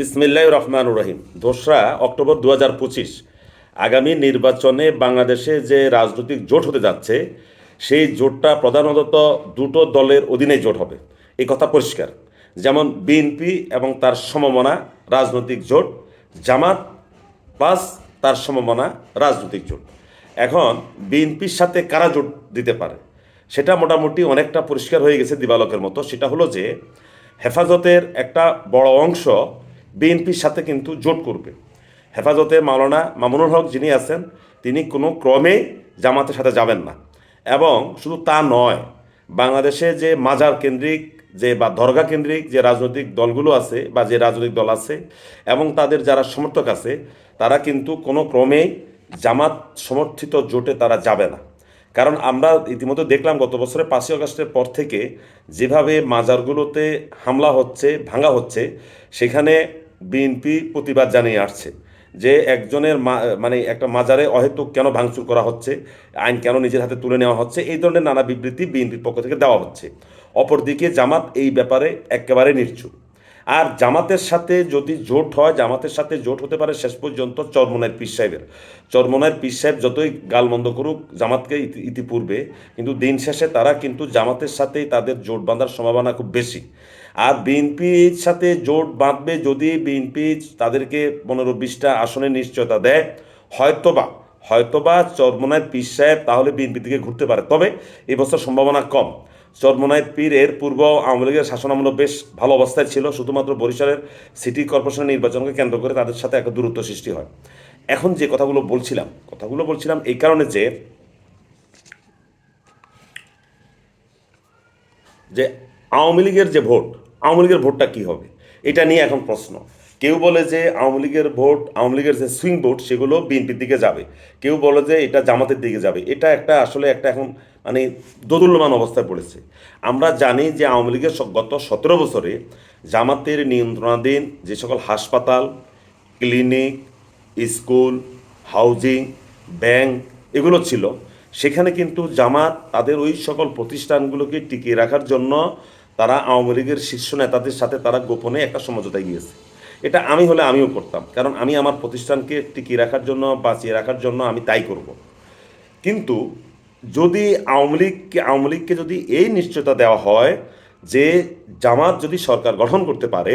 বিসমিল্লাহ রহমান রহিম। দোসরা অক্টোবর দু হাজার পঁচিশ। আগামী নির্বাচনে বাংলাদেশে যে রাজনৈতিক জোট হতে যাচ্ছে, সেই জোটটা প্রধানত দুটো দলের অধীনে জোট হবে। এই কথা পরিষ্কার। যেমন বিএনপি এবং তার সমমনা রাজনৈতিক জোট, জামাত প্লাস তার সমমনা রাজনৈতিক জোট। এখন বিএনপির সাথে কারা জোট দিতে পারে? সেটা মোটামুটি অনেকটা পরিষ্কার হয়ে গেছে দিবালকের মতো। সেটা হলো যে হেফাজতের একটা বড় অংশ বিএনপির সাথে কিন্তু জোট করবে। হেফাজতে মাওলানা মামুনুল হক যিনি আছেন, তিনি কোনো ক্রমে জামাতের সাথে যাবেন না। এবং শুধু তা নয়, বাংলাদেশে যে মাজার কেন্দ্রিক, যে বা দরগা কেন্দ্রিক যে রাজনৈতিক দলগুলো আছে বা যে রাজনৈতিক দল আছে এবং তাদের যারা সমর্থক আছে, তারা কিন্তু কোনো ক্রমেই জামাত সমর্থিত জোটে তারা যাবে না। কারণ আমরা ইতিমধ্যে দেখলাম গত বছরের পাঁচই আগস্টের পর থেকে যেভাবে মাজারগুলোতে হামলা হচ্ছে, ভাঙা হচ্ছে, সেখানে বিএনপি প্রতিবাদ জানিয়ে আসছে যে একজনের মানে একটা মাজারে অহেতুক কেন ভাঙচুর করা হচ্ছে, আইন কেন নিজের হাতে তুলে নেওয়া হচ্ছে, এই ধরনের নানা বিবৃতি বিএনপির পক্ষ থেকে দেওয়া হচ্ছে। অপরদিকে জামাত এই ব্যাপারে একেবারে নির্চুপ আর জামাতের সাথে যদি জোট হয়, জামাতের সাথে জোট হতে পারে শেষ পর্যন্ত চরমনায়ের পীর সাহেবের। চরমনায়ের পীর সাহেব যতই গালমন্দ করুক, জামাতকে ইতিপূর্বে, কিন্তু দিন শেষে তারা কিন্তু জামাতের সাথেই তাদের জোট বাঁধার সম্ভাবনা খুব বেশি। আর বিএনপির সাথে জোট বাঁধবে যদি বিএনপি তাদেরকে পনেরো বিশটা আসনের নিশ্চয়তা দেয়, হয়তোবা হয়তোবা চরমনায়ের পীর সাহেব তাহলে বিএনপি থেকে ঘুরতে পারে। তবে এবছর সম্ভাবনা কম। চরমনায় পীর এর পূর্ব আওয়ামী লীগের শাসনামূলক বেশ ভালো অবস্থায় ছিল, শুধুমাত্র বরিশালের সিটি কর্পোরেশনের নির্বাচনকে কেন্দ্র করে তাদের সাথে একটা দূরত্ব সৃষ্টি হয়। এখন যে কথাগুলো বলছিলাম কথাগুলো বলছিলাম এই কারণে যে যে আওয়ামী লীগের যে ভোট, আওয়ামী লীগের ভোটটা কী হবে? এটা নিয়ে এখন প্রশ্ন। কেউ বলে যে আওয়ামী লীগের ভোট, আওয়ামী লীগের যে সুইং ভোট সেগুলো বিএনপির দিকে যাবে। কেউ বলে যে এটা জামাতের দিকে যাবে। এটা একটা আসলে একটা এখন মানে দোদুল্যমান অবস্থায় পড়েছে। আমরা জানি যে আওয়ামী লীগের গত সতেরো বছরে জামাতের নিয়ন্ত্রণাধীন যে সকল হাসপাতাল ক্লিনিক স্কুল হাউজিং ব্যাংক এগুলো ছিল, সেখানে কিন্তু জামাত তাদের ওই সকল প্রতিষ্ঠানগুলোকে টিকিয়ে রাখার জন্য তারা আওয়ামী লীগের শীর্ষ নেতাদের সাথে তারা গোপনে একটা সমঝোতায় গিয়েছে। এটা আমি হলে আমিও করতাম। কারণ আমি আমার প্রতিষ্ঠানকে টিকিয়ে রাখার জন্য, বাঁচিয়ে রাখার জন্য আমি তাই করব। কিন্তু যদি আওয়ামী লীগকে আওয়ামী লীগকে যদি এই নিশ্চয়তা দেওয়া হয় যে জামাত যদি সরকার গঠন করতে পারে,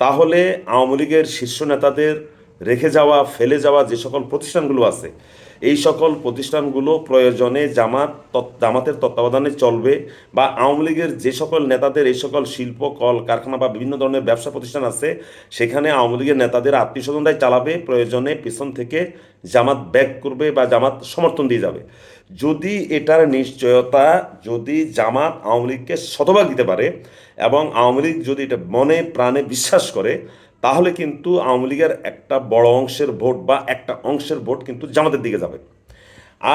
তাহলে আওয়ামী লীগের শীর্ষ নেতাদের রেখে যাওয়া, ফেলে যাওয়া যে সকল প্রতিষ্ঠানগুলো আছে এই সকল প্রতিষ্ঠানগুলো প্রয়োজনে জামাত জামাতের তত্ত্বাবধানে চলবে বা আওয়ামী লীগের যে সকল নেতাদের এই সকল শিল্প, কল, কারখানা বা বিভিন্ন ধরনের ব্যবসা প্রতিষ্ঠান আছে, সেখানে আওয়ামী লীগের নেতাদের আত্মীয় স্বজনরাই চালাবে, প্রয়োজনে পিছন থেকে জামাত ব্যাক করবে বা জামাত সমর্থন দিয়ে যাবে। যদি এটার নিশ্চয়তা, যদি জামাত আওয়ামী লীগকে শতভাগ দিতে পারে এবং আওয়ামী লীগ যদি এটা মনে, প্রাণে বিশ্বাস করে তাহলে কিন্তু আওয়ামী লীগের একটা বড় অংশের ভোট বা একটা অংশের ভোট কিন্তু জামাতের দিকে যাবে।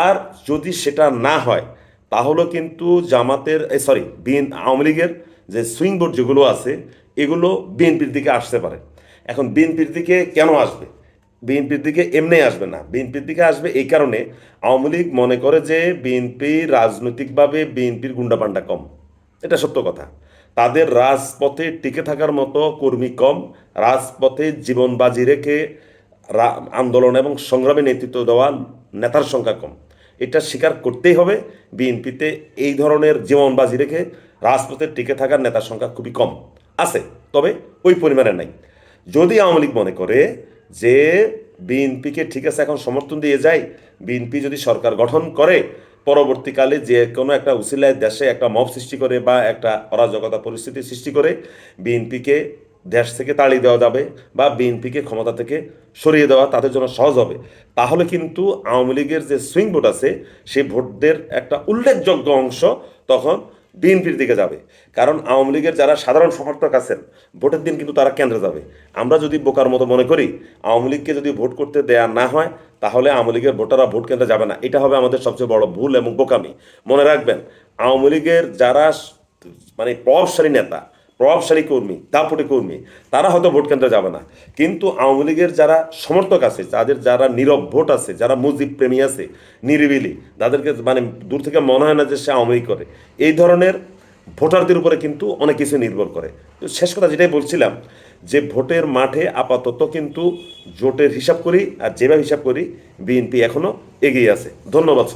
আর যদি সেটা না হয়, তাহলে কিন্তু জামাতের সরি বিএন, আওয়ামী লীগের যে সুইং ভোট যেগুলো আছে, এগুলো বিএনপির দিকে আসতে পারে। এখন বিএনপির দিকে কেন আসবে? বিএনপির দিকে এমনি আসবে না। বিএনপির দিকে আসবে এই কারণে আওয়ামী লীগ মনে করে যে বিএনপি রাজনৈতিকভাবে বিএনপির গুন্ডাপান্ডা কম। এটা সত্য কথা। তাদের রাজপথে টিকে থাকার মতো কর্মী কম। রাজপথে জীবন বাজি রেখে আন্দোলন এবং সংগ্রামে নেতৃত্ব দেওয়া নেতার সংখ্যা কম। এটা স্বীকার করতেই হবে। বিএনপিতে এই ধরনের জীবন বাজি রেখে রাজপথে টিকে থাকার নেতার সংখ্যা খুবই কম আছে, তবে ওই পরিমাণে নাই। যদি আওয়ামী লীগ মনে করে যে বিএনপিকে ঠিক আছে এখন সমর্থন দিয়ে যায়, বিএনপি যদি সরকার গঠন করে পরবর্তীকালে যে কোনো একটা উসিলায় দেশে একটা মব সৃষ্টি করে বা একটা অরাজকতা পরিস্থিতি সৃষ্টি করে, বিএনপিকে দেশ থেকে তাড়ি দেওয়া যাবে বা বিএনপিকে ক্ষমতা থেকে সরিয়ে দেওয়া তাদের জন্য সহজ হবে। তাহলে কিন্তু আওয়ামী লীগের যে সুইং ভোট আছে সেই ভোটদের একটা উল্লেখযোগ্য অংশ তখন বিএনপির দিকে যাবে। কারণ আওয়ামী লীগের যারা সাধারণ সমর্থক আছেন, ভোটের দিন কিন্তু তারা কেন্দ্রে যাবে। আমরা যদি বোকার মতো মনে করি, আওয়ামী লীগকে যদি ভোট করতে দেয়া না হয়, তাহলে আওয়ামী লীগের ভোটাররা ভোট কেন্দ্রে যাবে না। এটা হবে আমাদের সবচেয়ে বড় ভুল এবং বোকামি। মনে রাখবেন, আওয়ামী লীগের যারা মানে প্রভাবশালী নেতা প্রভাবশালী কর্মী, দাপুটে কর্মী, তারা হয়তো ভোট কেন্দ্রে যাবে না। কিন্তু আওয়ামী লীগের যারা সমর্থক আছে, যাদের যারা নীরব ভোট আছে, যারা মুজিব প্রেমী আছে, নিরিবিলি, তাদেরকে মানে দূর থেকে মনে হয় না যে সে আওয়ামী লীগ করে। এই ধরনের ভোটারদের উপরে কিন্তু অনেক কিছু নির্ভর করে। তো শেষ কথা যেটাই বলছিলাম, যে ভোটের মাঠে আপাতত কিন্তু জোটের হিসাব করি আর যেভাবে হিসাব করি, বিএনপি এখনও এগিয়ে আছে। ধন্যবাদ